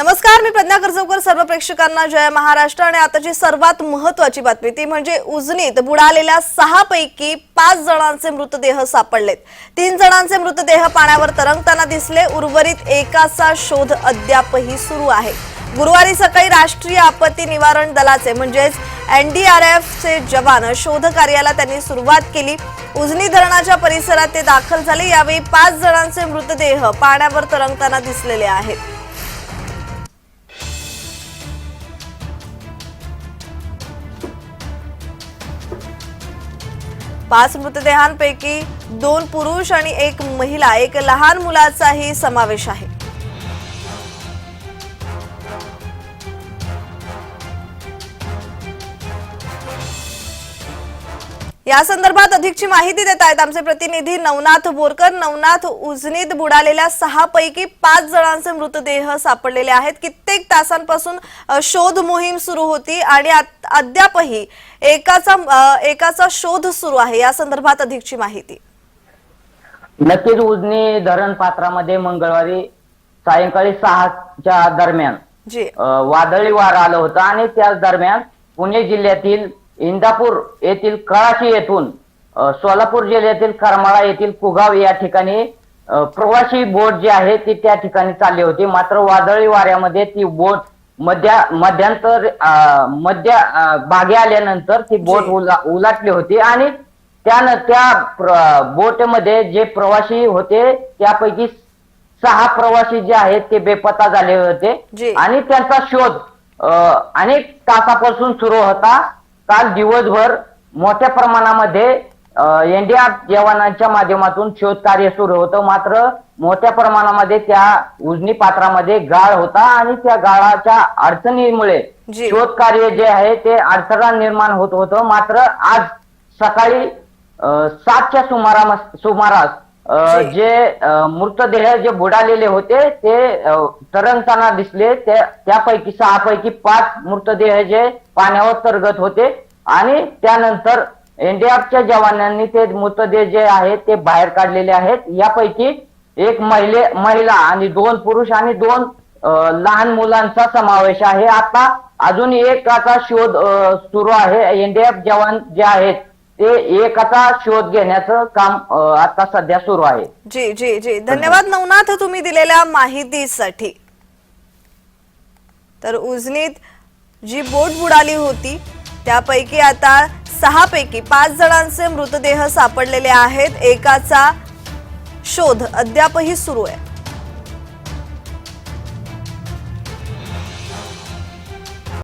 नमस्कार मी प्रज्ञा कर्जवकर. सर्व प्रेक्षकांना जय महाराष्ट्र. आणि आताची सर्वात महत्वाची बातमी ती म्हणजे उजनीत बुडालेल्या सहा पैकी पाच जणांचे मृतदेह सापडलेत. तीन जणांचे मृतदेह पाण्यावर तरंगताना दिसले. उर्वरित एकाचा शोध अद्यापही सुरू आहे. गुरुवारी सकाळी राष्ट्रीय आपत्ती निवारण दलाचे म्हणजेच एनडीआरएफचे जवान शोध कार्याला त्यांनी सुरुवात केली. उजनी धरणाच्या परिसरात ते दाखल झाले. यावेळी पाच जणांचे मृतदेह पाण्यावर तरंगताना दिसलेले आहेत. पाच मृतदेहांपैकी दोन पुरुष आणि एक महिला एक लहान मुलाचाही समावेश आहे. या संदर्भात अधिकची माहिती देत आहेत आमचे प्रतिनिधी नवनाथ बोरकर. नवनाथ उजनीत बुडालेल्या सहा पैकी पाच जणांचे मृतदेह सापडलेले आहेत. कित्येक तासांपासून शोध मोहीम सुरू होती आणि अद्यापही एकाचा एकाचा शोध सुरू आहे. या संदर्भात अधिकची माहिती. नक्कीच उजनी धरण पात्रामध्ये मंगळवारी सायंकाळी सहाच्या दरम्यान वादळी वार आलं होतं आणि त्याच दरम्यान पुणे जिल्ह्यातील इंदापूर येथील कळाशी येथून सोलापूर जिल्ह्यातील करमाळा येथील कुगाव या ठिकाणी प्रवासी बोट जी आहे ती त्या ठिकाणी चालली होती मात्र वादळी वाऱ्यामध्ये ती बोट मध्या मध्यांतर मध्य भागे आल्यानंतर ती बोट. उला- उलाटली होती आणि त्यानं त्या बोटमध्ये जे प्रवासी होते त्यापैकी सहा प्रवासी जे आहेत ते बेपत्ता झाले. होते आणि त्यांचा शोध अनेक तासापासून सुरू होता काल दिवसभर मोठ्या प्रमाणामध्ये एनडीआर जवानांच्या माध्यमातून शोध कार्य सुरू होतं मात्र मोठ्या प्रमाणामध्ये त्या उजनी पात्रामध्ये गाळ होता आणि त्या गाळाच्या अडचणीमुळे. शोध कार्य जे आहे ते अडथळा निर्माण होत होतं मात्र आज सकाळी सातच्या सुमारा सुमारास जी. मृतदेह जे बुडालेले होते ते तरंगताना दिसले. ते त्यापैकी सहा पैकी पाच मृतदेह जे पाण्यावर तरगत होते. आणि त्यानंतर एनडीआरच्या जवानांनी ते मृतदेह जे आहेत ते बाहेर काढलेले आहेत. यापैकी एक महिले महिला आणि दोन पुरुष आणि दोन लहान मुलांचा समावेश आहे. आता अजून एकाचा शोध सुरू आहे. एनडीएफ जवान जे आहेत ते एकाचा शोध घेण्याचं काम आता सध्या सुरू आहे. जी जी जी. धन्यवाद नवनाथ तुम्ही दिलेल्या माहितीसाठी. तर उजनीत जी बोट बुडाली होती त्यापैकी आता सहा पैकी पाच जणांचे मृतदेह सापडलेले आहेत. एकाचा शोध अद्यापही सुरू आहे.